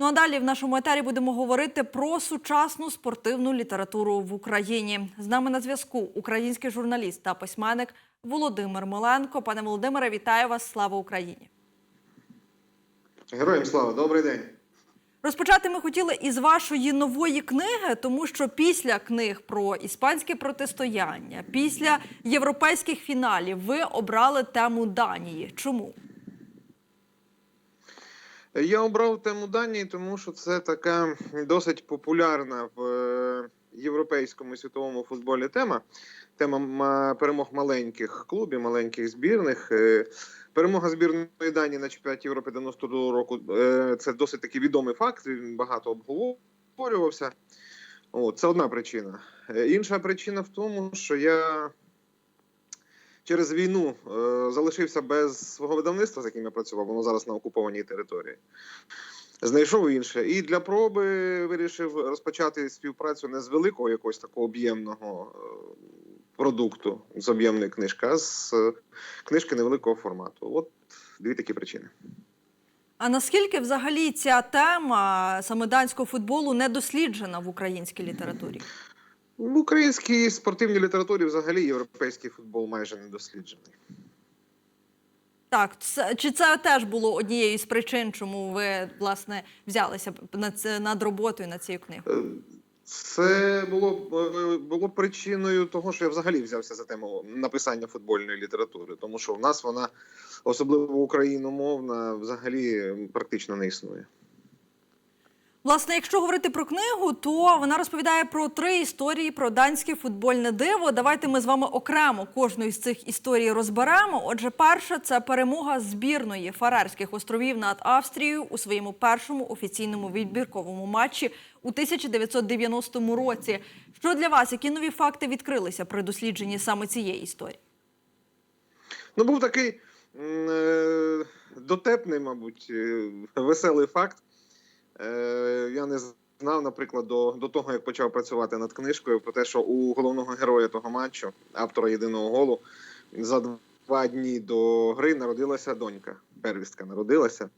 Ну а далі в нашому етері будемо говорити про сучасну спортивну літературу в Україні. З нами на зв'язку український журналіст та письменник Володимир Моленко. Пане Володимире, вітаю вас! Слава Україні! Героям слава, добрий день. Розпочати ми хотіли із вашої нової книги, тому що після книг про іспанське протистояння, після європейських фіналів, ви обрали тему Данії. Чому? Я обрав тему Данії, тому що це така досить популярна в е, європейському світовому футболі тема. Тема перемог маленьких клубів, маленьких збірних. Е, Перемога збірної Данії на чемпіонаті Європи 92 року е, це досить такий відомий факт. Він багато обговорювався. О, це одна причина. Інша причина в тому, що я через війну е, залишився без свого видавництва, з яким я працював, воно зараз на окупованій території. Знайшов інше. І для проби вирішив розпочати співпрацю не з великого якогось такого об'ємного е, продукту, з об'ємної книжки, а з е, книжки невеликого формату. От дві такі причини. А наскільки взагалі ця тема саме данського футболу не досліджена в українській літературі? В українській спортивній літературі взагалі європейський футбол майже не досліджений. Так, чи це теж було однією з причин, чому ви власне взялися над, над роботою над цією книгою? Е, Це було, е, було причиною того, що я взагалі взявся за тему написання футбольної літератури, тому що в нас вона, особливо україномовна, взагалі практично не існує. Власне, якщо говорити про книгу, то вона розповідає про три історії про данське футбольне диво. Давайте ми з вами окремо кожну із цих історій розберемо. Отже, перша це перемога збірної Фарерських островів над Австрією у своєму першому офіційному відбірковому матчі у 1990 році. Що для вас, які нові факти відкрилися при дослідженні саме цієї історії? Ну, був такий е, дотепний, мабуть, е, веселий факт. Е, Я не знав, наприклад, до, до того, як почав працювати над книжкою, про те, що у головного героя того матчу, автора єдиного голу, за два дні до гри народилася донька. Первістка народилася.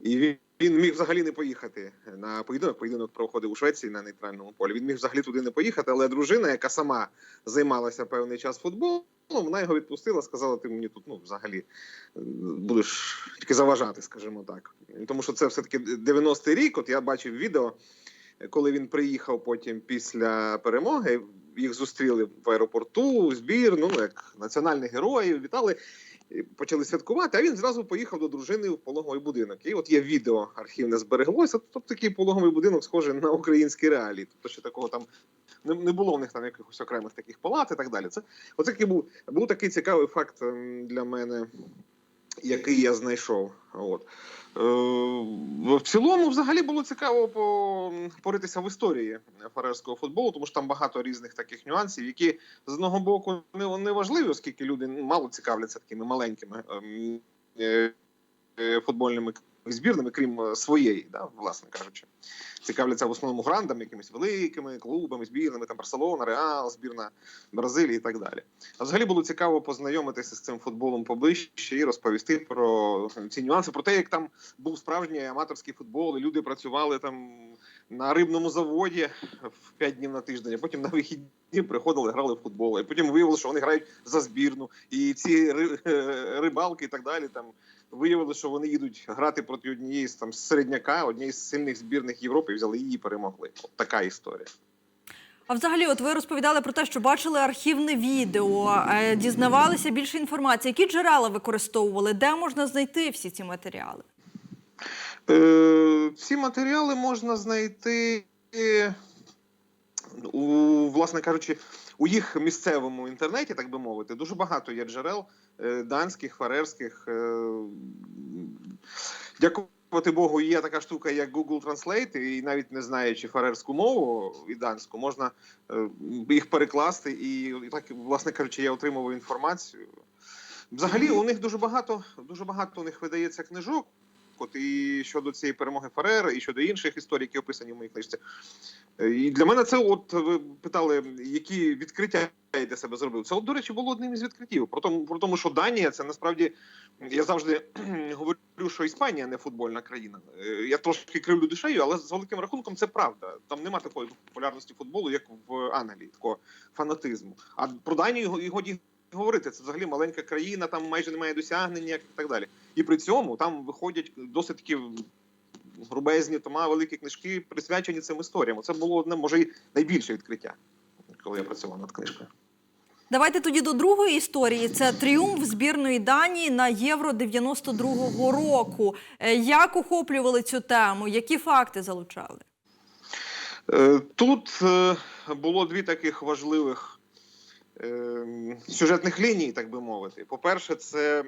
І він, він міг взагалі не поїхати на поєдинок. Поєдинок проходив у Швеції на нейтральному полі. Він міг взагалі туди не поїхати, але дружина, яка сама займалася певний час футболом, вона його відпустила, сказала: ти мені тут ну, взагалі е, будеш тільки заважати, скажімо так. Тому що це все-таки 90-й рік. От я бачив відео, коли він приїхав потім після перемоги. Їх зустріли в аеропорту, збір, ну як національних героїв, вітали. Почали святкувати, а він зразу поїхав до дружини в пологовий будинок. І от є відео архівне збереглося. Тобто такий пологовий будинок схожий на українські реалії. Тобто, що такого там не, не було в них там якихось окремих таких палат і так далі. Це оце був, був такий цікавий факт ем, для мене, який я знайшов. От. Е, в цілому, взагалі, було цікаво по, поритися в історії фарерського футболу, тому що там багато різних таких нюансів, які з одного боку не, важливі, оскільки люди мало цікавляться такими маленькими ем, е, е, футбольними збірними, крім е, своєї, да, власне кажучи. Цікавляться в основному грандами, якимись великими клубами, збірними, там Барселона, Реал, збірна Бразилії і так далі. А взагалі було цікаво познайомитися з цим футболом поближче і розповісти про ці нюанси, про те, як там був справжній аматорський футбол, і люди працювали там на рибному заводі в 5 днів на тиждень, а потім на вихідні приходили, грали в футбол. І потім виявилося, що вони грають за збірну. І ці е, рибалки і так далі там виявили, що вони їдуть грати проти однієї з там середняка, однієї з сильних збірних Європи, взяли її і перемогли. От така історія. А взагалі, от ви розповідали про те, що бачили архівне відео, е, дізнавалися більше інформації. Які джерела використовували? Де можна знайти всі ці матеріали? Е, ці матеріали можна знайти у, власне кажучи, у їх місцевому інтернеті, так би мовити, дуже багато є джерел е, данських, фарерських. Е, дякувати Богу, є така штука, як Google Translate, і навіть не знаючи фарерську мову і данську, можна е, їх перекласти. І, і так, власне кажучи, я отримував інформацію. Взагалі, у них дуже багато, дуже багато у них видається книжок. От і щодо цієї перемоги Ферера, і щодо інших історій, які описані в моїй книжці. Е, І для мене це, от ви питали, які відкриття я для себе зробив. Це, от, до речі, було одним із відкриттів. Про тому, про тому, що Данія це насправді я завжди говорю, що Іспанія не футбольна країна. Е, Я трошки кривлю душею, але з великим рахунком це правда. Там нема такої популярності футболу, як в Англії, такого фанатизму. А про Данію його- годі говорити. Це взагалі маленька країна, там майже немає досягнень і так далі. І при цьому там виходять досить такі грубезні тома, великі книжки, присвячені цим історіям. Це було одне, може, найбільше відкриття, коли я працював над книжкою. Давайте тоді до другої історії. Це тріумф збірної Данії на Євро 92-го року. Е, Як охоплювали цю тему? Які факти залучали? Е, Тут е, було дві таких важливих сюжетних ліній, так би мовити. По-перше, це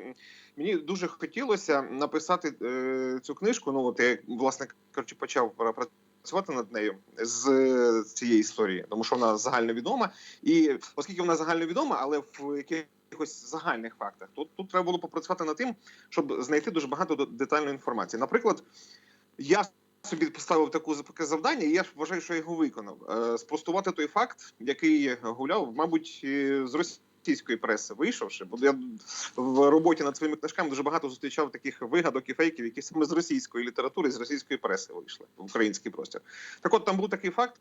мені дуже хотілося написати е, цю книжку. Ну, от я, власне кажучи, почав працювати над нею з цієї історії, тому що вона загальновідома. І оскільки вона загальновідома, але в якихось загальних фактах, тут, тут треба було попрацювати над тим, щоб знайти дуже багато детальної інформації. Наприклад, я собі поставив таку таке завдання, і я вважаю, що я його виконав. Е, Спростувати той факт, який гуляв, мабуть, е, з російської преси вийшовши, бо я в роботі над своїми книжками дуже багато зустрічав таких вигадок і фейків, які саме з російської літератури, з російської преси вийшли в український простір. Так, от там був такий факт.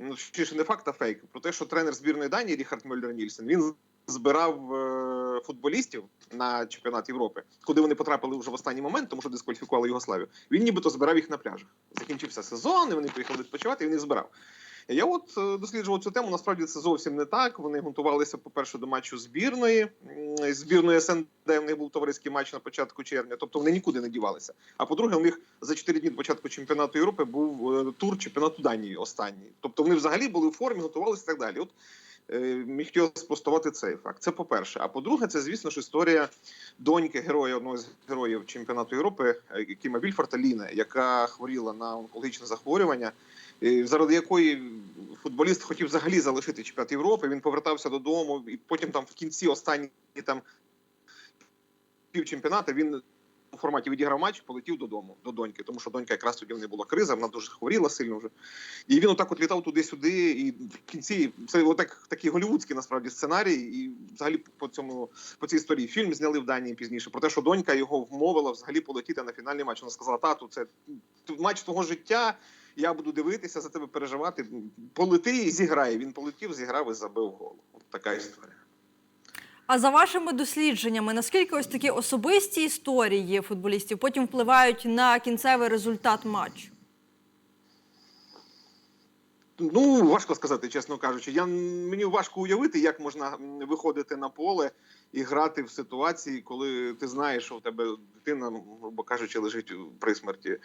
Ну, чи не факт, а фейк, про те, що тренер збірної Данії Ріхард Мюллер Нільсен він збирав е, футболістів на чемпіонат Європи, куди вони потрапили вже в останній момент, тому що дискваліфікували Югославію. Він нібито збирав їх на пляжах. Закінчився сезон, і вони поїхали відпочивати, і він їх збирав. Я от е, досліджував цю тему. Насправді це зовсім не так. Вони готувалися, по-перше, до матчу збірної. Збірної СНД в них був товариський матч на початку червня, тобто вони нікуди не дівалися. А по-друге, у них за 4 дні до початку чемпіонату Європи був е, тур чемпіонату Данії останній. Тобто вони взагалі були в формі, готувалися і так далі. От міг хотів спростувати цей факт. Це по-перше. А по-друге, це, звісно ж, історія доньки героя, одного з героїв чемпіонату Європи, е, Кіма Вільфорта Ліна, яка хворіла на онкологічне захворювання. е, Заради якої футболіст хотів взагалі залишити чемпіонат Європи, він повертався додому, і потім там в кінці останні там півчемпіонату він форматі відіграв матч, полетів додому до доньки, тому що донька якраз тоді в неї була криза, вона дуже хворіла сильно вже. І він отак от літав туди-сюди, і в кінці це отак такий голівудський насправді сценарій. І взагалі по цьому по цій історії фільм зняли в Данії пізніше. Про те, що донька його вмовила взагалі полетіти на фінальний матч. Вона сказала: тату, це матч твого життя. Я буду дивитися за тебе, переживати. Полети і зіграє. Він полетів, зіграв і забив гол. От така історія. А за вашими дослідженнями, наскільки ось такі особисті історії футболістів потім впливають на кінцевий результат матчу? Ну, важко сказати, чесно кажучи. Я мені важко уявити, як можна виходити на поле і грати в ситуації, коли ти знаєш, що в тебе дитина, ну, грубо кажучи, лежить при смерті.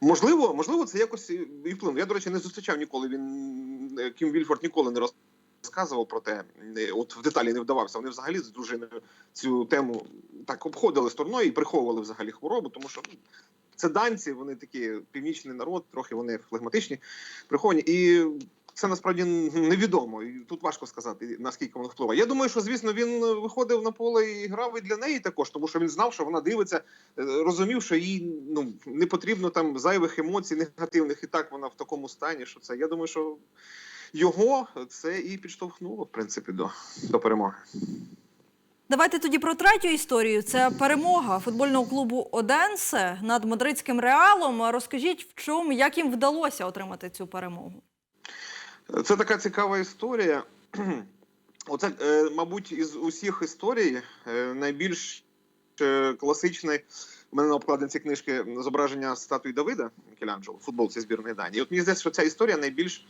Можливо, можливо, це якось і вплинуло. Я, до речі, не зустрічав ніколи. Він Кім Вільфорд ніколи не розказував про те, от в деталі не вдавався. Вони взагалі з дружиною цю тему так обходили стороною і приховували взагалі хворобу, тому що ну, це данці, вони такі північний народ, трохи вони флегматичні, приховані. І це насправді невідомо. І тут важко сказати, наскільки воно впливає. Я думаю, що звісно він виходив на поле і грав і для неї також, тому що він знав, що вона дивиться, е, розумів, що їй ну не потрібно там зайвих емоцій, негативних. І так вона в такому стані, що це. Я думаю, що його це і підштовхнуло, в принципі, до, до перемоги. Давайте тоді про третю історію. Це перемога футбольного клубу Оденсе над мадридським реалом. Розкажіть, в чому як їм вдалося отримати цю перемогу? Це така цікава історія. Оце, е, мабуть, із усіх історій е, найбільш е, класичний. У мене на обкладинці книжки зображення статуї Давида Мікеланджело, футболці збірної Данії. От мені здається, що ця історія найбільш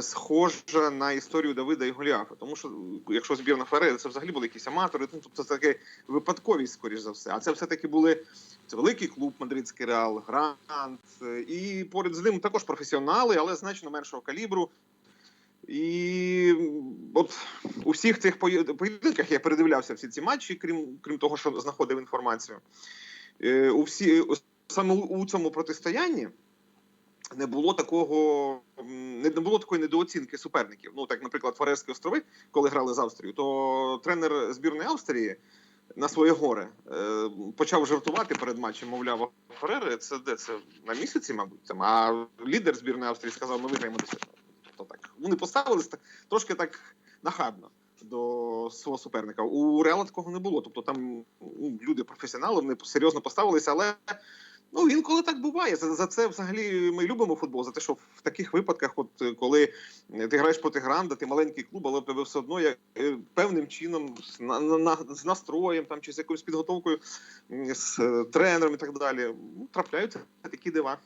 схожа на історію Давида і Голіафа. Тому що, якщо збірна Ферери, це взагалі були якісь аматори, ну, тобто це таке випадковість, скоріш за все. А це все-таки були це великий клуб Мадридський Реал, Грант, е, і поряд з ним також професіонали, але значно меншого калібру. І от у всіх цих поєдинках я передивлявся всі ці матчі, крім, крім того, що знаходив інформацію. Е, У всі, саме у цьому протистоянні не було такого, не було такої недооцінки суперників. Ну, так, наприклад, Фарерські острови, коли грали з Австрією, то тренер збірної Австрії на своє горе. Е, почав жартувати перед матчем, мовляв, Ферери, це де це на місяці, мабуть. Там. А лідер збірної Австрії сказав, ми виграємо до. Тобто так. Вони поставились трошки так нахабно до свого суперника. У Реала такого не було. Тобто там ну, люди професіонали, вони серйозно поставилися, але. Ну, інколи так буває. За, за це взагалі ми любимо футбол. За те, що в таких випадках, от е, коли ти граєш проти Гранда, ти маленький клуб, але тебе все одно як е, певним чином з, на, на- з настроєм там чи з якоюсь підготовкою з е, тренером і так далі. Ну, трапляються такі дива.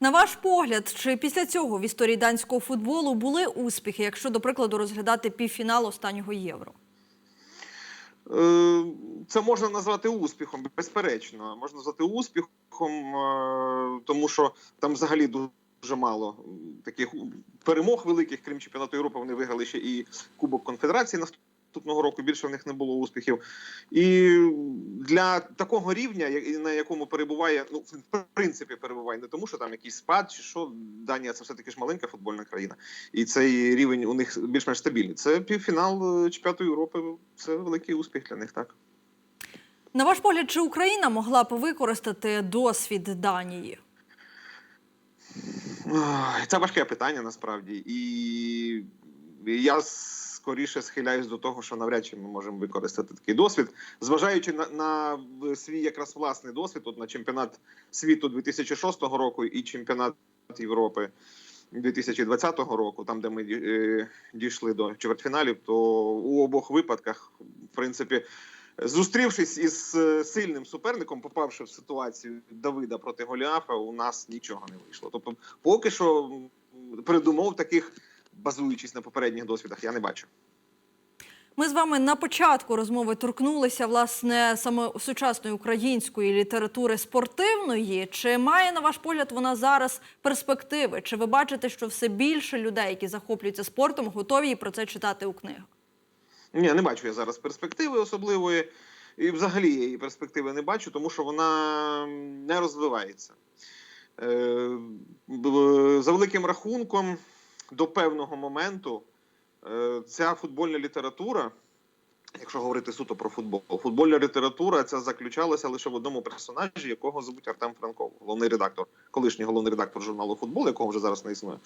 На ваш погляд, чи після цього в історії данського футболу були успіхи, якщо, до прикладу, розглядати півфінал останнього євро? Е, Це можна назвати успіхом, безперечно. Можна назвати успіхом, е, тому що там взагалі дуже мало таких перемог великих, крім чемпіонату Європи. Вони виграли ще і Кубок Конфедерації наступного року. Більше в них не було успіхів. І для такого рівня, на якому перебуває, ну в принципі, перебуває не тому, що там якийсь спад чи що. Данія це все таки ж маленька футбольна країна, і цей рівень у них більш-менш стабільний. Це півфінал е, чемпіонату Європи. Це великий успіх для них. Так На ваш погляд, чи Україна могла б використати досвід Данії? Це важке питання насправді, і я скоріше схиляюсь до того, що навряд чи ми можемо використати такий досвід, зважаючи на, на свій якраз власний досвід, от на чемпіонат світу 2006 року і чемпіонат Європи 2020 року, там де ми е, дійшли до чвертьфіналів, то у обох випадках, в принципі. Зустрівшись із е, сильним суперником, попавши в ситуацію Давида проти Голіафа, у нас нічого не вийшло. Тобто, поки що передумов таких, базуючись на попередніх досвідах, я не бачу. Ми з вами на початку розмови торкнулися власне саме сучасної української літератури спортивної. Чи має на ваш погляд вона зараз перспективи? Чи ви бачите, що все більше людей, які захоплюються спортом, готові про це читати у книгах? Ні, не бачу я зараз перспективи особливої. І взагалі я її перспективи не бачу, тому що вона не розвивається. Е, За великим рахунком, до певного моменту е, ця футбольна література, якщо говорити суто про футбол, футбольна література ця заключалася лише в одному персонажі, якого звуть Артем Франков, головний редактор, колишній головний редактор журналу Футбол, якого вже зараз не існує.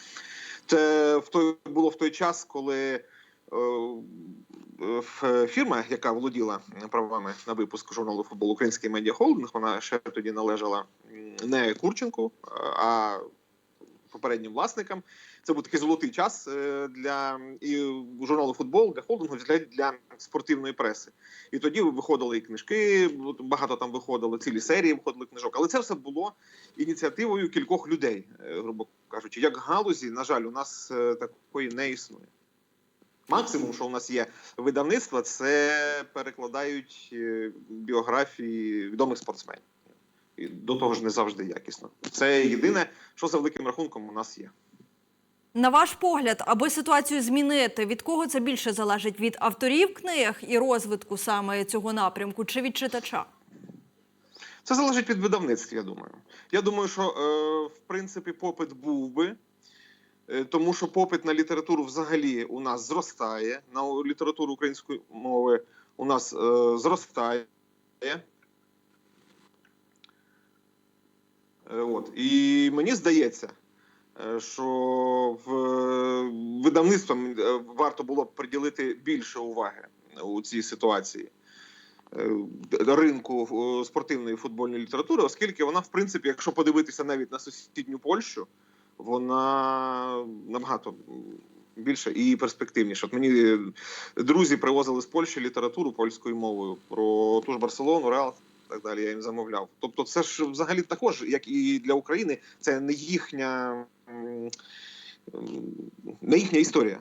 Це в той було в той час, коли е, фірма, яка володіла правами на випуск журналу футбол Український медіа холдинг, вона ще тоді належала не Курченку, а попереднім власникам. Це був такий золотий час е, для і журналу футбол для холдингу для, спортивної преси. І тоді виходили і книжки, багато там виходило, цілі серії виходили книжок. Але це все було ініціативою кількох людей, е, грубо кажучи. Як галузі, на жаль, у нас е, такої не існує. Максимум, що у нас є видавництва, це перекладають біографії відомих спортсменів. І до того ж не завжди якісно. Це єдине, що за великим рахунком у нас є. На ваш погляд, аби ситуацію змінити, від кого це більше залежить? Від авторів книг і розвитку саме цього напрямку, чи від читача? Це залежить від видавництва, я думаю. Я думаю, що е, в принципі попит був би, е, тому що попит на літературу взагалі у нас зростає, на літературу української мови у нас е, зростає. От. І мені здається, що в е, видавництвам е, варто було б приділити більше уваги у цій ситуації е, ринку е, спортивної футбольної літератури, оскільки вона, в принципі, якщо подивитися навіть на сусідню Польщу, вона набагато м, більше і перспективніше. От мені друзі привозили з Польщі літературу польською мовою про ту ж Барселону, Реал. Так далі я їм замовляв. Тобто, це ж взагалі також, як і для України, це не їхня не їхня історія.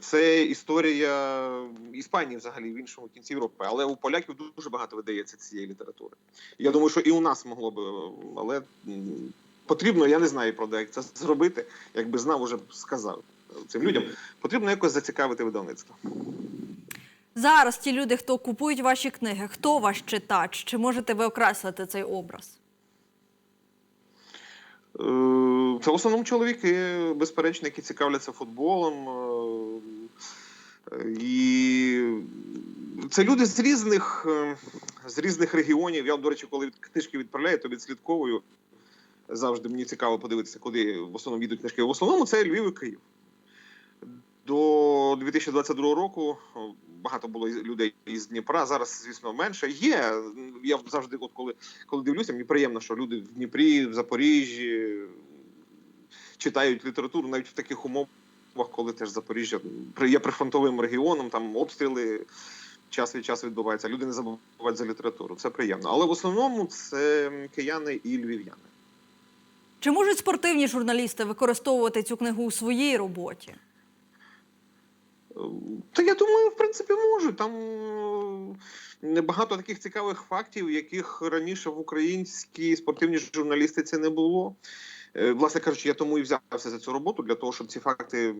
Це історія Іспанії, взагалі, в іншому кінці Європи. Але у поляків дуже багато видається цієї літератури. Я думаю, що і у нас могло б, але потрібно, я не знаю правда, як це зробити. Якби знав, уже сказав цим людям. Потрібно якось зацікавити видавництво. Зараз ті люди, хто купують ваші книги, хто ваш читач? Чи можете ви окреслити цей образ? Е, Це в основному чоловіки, безперечно, які цікавляться футболом. е, І Це люди з різних, е, з різних регіонів. Я, до речі, коли книжки відправляю, то відслідковую. Завжди мені цікаво подивитися, куди в основному їдуть книжки. В основному це Львів і Київ. До 2022 року багато було людей із Дніпра. Зараз, звісно, менше. Є. Я завжди, от коли, коли дивлюся, мені приємно, що люди в Дніпрі, в Запоріжжі читають літературу навіть в таких умовах, коли теж Запоріжжя при- є прифронтовим регіоном, там обстріли час від часу відбуваються. Люди не забувають за літературу. Це приємно. Але в основному це кияни і львів'яни. Чи можуть спортивні журналісти використовувати цю книгу у своїй роботі? Та я думаю, в принципі, можуть. Там е, багато таких цікавих фактів, яких раніше в українській спортивній журналістиці не було. Е, Власне кажучи, я тому і взявся за цю роботу для того, щоб ці факти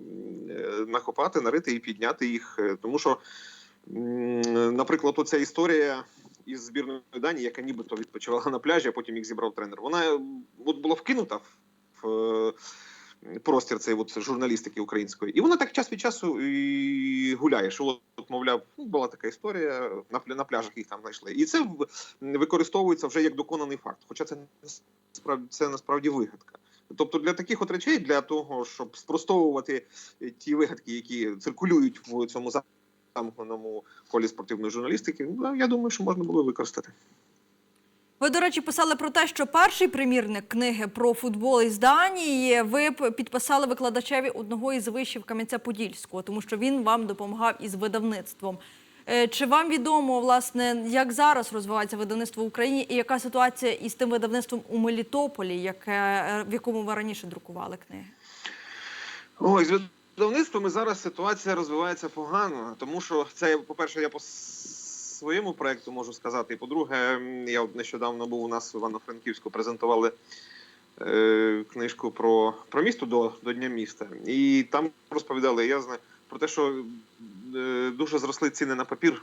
е, накопати, нарити і підняти їх. Тому що, наприклад, оця історія із збірної Данії, яка нібито відпочивала на пляжі, а потім їх зібрав тренер. Вона от була вкинута в. Простір цієї от журналістики української. І вона так час від часу і гуляє. Що от, мовляв, ну, була така історія, на, на пляжах їх там знайшли. І це використовується вже як доконаний факт. Хоча це насправді це насправді вигадка. Тобто для таких от речей, для того, щоб спростовувати ті вигадки, які циркулюють в цьому замкненому колі спортивної журналістики, ну, я думаю, що можна було використати. Ви, до речі, писали про те, що перший примірник книги про футбол із Данії ви підписали викладачеві одного із вишів Кам'янця-Подільського, тому що він вам допомагав із видавництвом. Е, Чи вам відомо, власне, як зараз розвивається видавництво в Україні і яка ситуація із тим видавництвом у Мелітополі, яке, е, в якому ви раніше друкували книги? Ой, з видавництвами зараз ситуація розвивається погано, тому що це, по-перше, я по своєму проекту можу сказати. І по-друге, я от нещодавно був у нас в Івано-Франківську, презентували е, книжку про, про місто до, до Дня міста. І там розповідали я знаю, про те, що е, дуже зросли ціни на папір.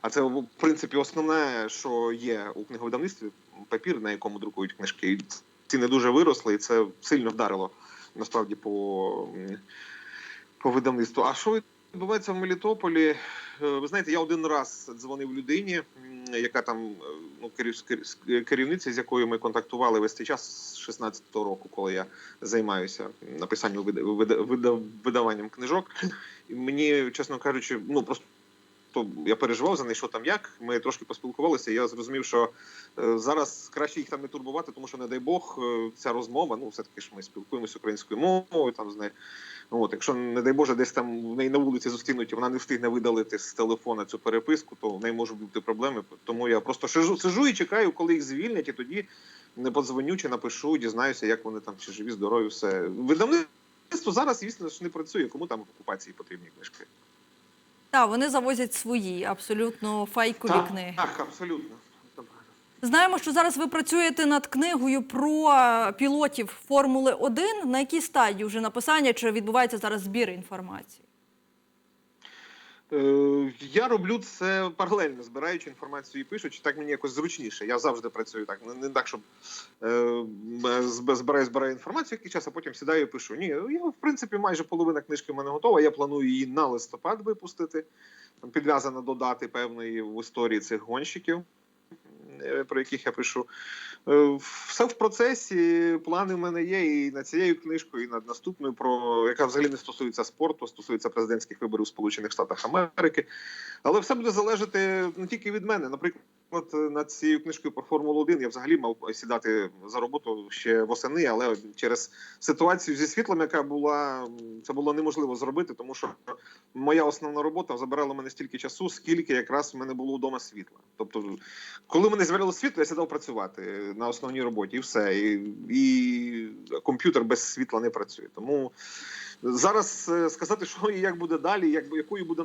А це, в принципі, основне, що є у книговидавництві папір, на якому друкують книжки. І ціни дуже виросли, і це сильно вдарило насправді по, по видавництву. А що відбувається в Мелітополі? Е, Ви знаєте, я один раз дзвонив людині, яка там е, ну, керів- керівниця, з якою ми контактували весь цей час з 16-го року, коли я займаюся написанням вида- вида- вида- видаванням книжок. І мені, чесно кажучи, ну просто. То я переживав за неї, що там як. Ми трошки поспілкувалися. Я зрозумів, що е, зараз краще їх там не турбувати, тому що, не дай Бог, е, ця розмова. Ну, все таки ж ми спілкуємося українською мовою. Там з нею. От, якщо, не дай Боже, десь там в неї на вулиці зустрінуть, і вона не встигне видалити з телефона цю переписку, то в неї можуть бути проблеми. Тому я просто сижу, сижу і чекаю, коли їх звільнять, і тоді не подзвоню чи напишу, дізнаюся, як вони там чи живі, здорові, все. Видавництво зараз, звісно ж, не працює. Кому там в окупації потрібні книжки? Так, вони завозять свої абсолютно фейкові так, книги. Так, абсолютно. Знаємо, що зараз ви працюєте над книгою про пілотів Формули 1. На якій стадії вже написання чи відбувається зараз збір інформації? Е, Я роблю це паралельно, збираючи інформацію і пишучи. Так мені якось зручніше. Я завжди працюю так. Не, так, щоб е, збираю, збираю інформацію який час, а потім сідаю і пишу. Ні, я в принципі майже половина книжки в мене готова. Я планую її на листопад випустити. Там підв'язана до дати певної в історії цих гонщиків, е, про яких я пишу. Е, Все в процесі. Плани в мене є і над цією книжкою, і над наступною, про яка взагалі не стосується спорту, стосується президентських виборів Сполучених Штатах Америки. Але все буде залежати не тільки від мене. Наприклад, над цією книжкою про Формулу 1 я взагалі мав сідати за роботу ще восени, але через ситуацію зі світлом, яка була, це було неможливо зробити, тому що моя основна робота забирала мене стільки часу, скільки якраз в мене було вдома світла. Тобто, коли мене з'явило світло, я сідав працювати на основній роботі, і все. І, і комп'ютер без світла не працює. Тому зараз е, сказати, що і як буде далі, як, якою буде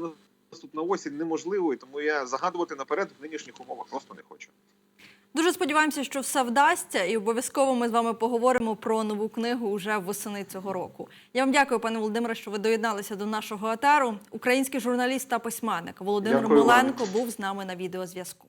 наступна осінь, неможливо, і тому я загадувати наперед в нинішніх умовах просто не хочу. Дуже сподіваємося, що все вдасться, і обов'язково ми з вами поговоримо про нову книгу уже восени цього року. Я вам дякую, пане Володимире, що ви доєдналися до нашого етеру. Український журналіст та письменник Володимир Дякую. Миленко був з нами на відеозв'язку.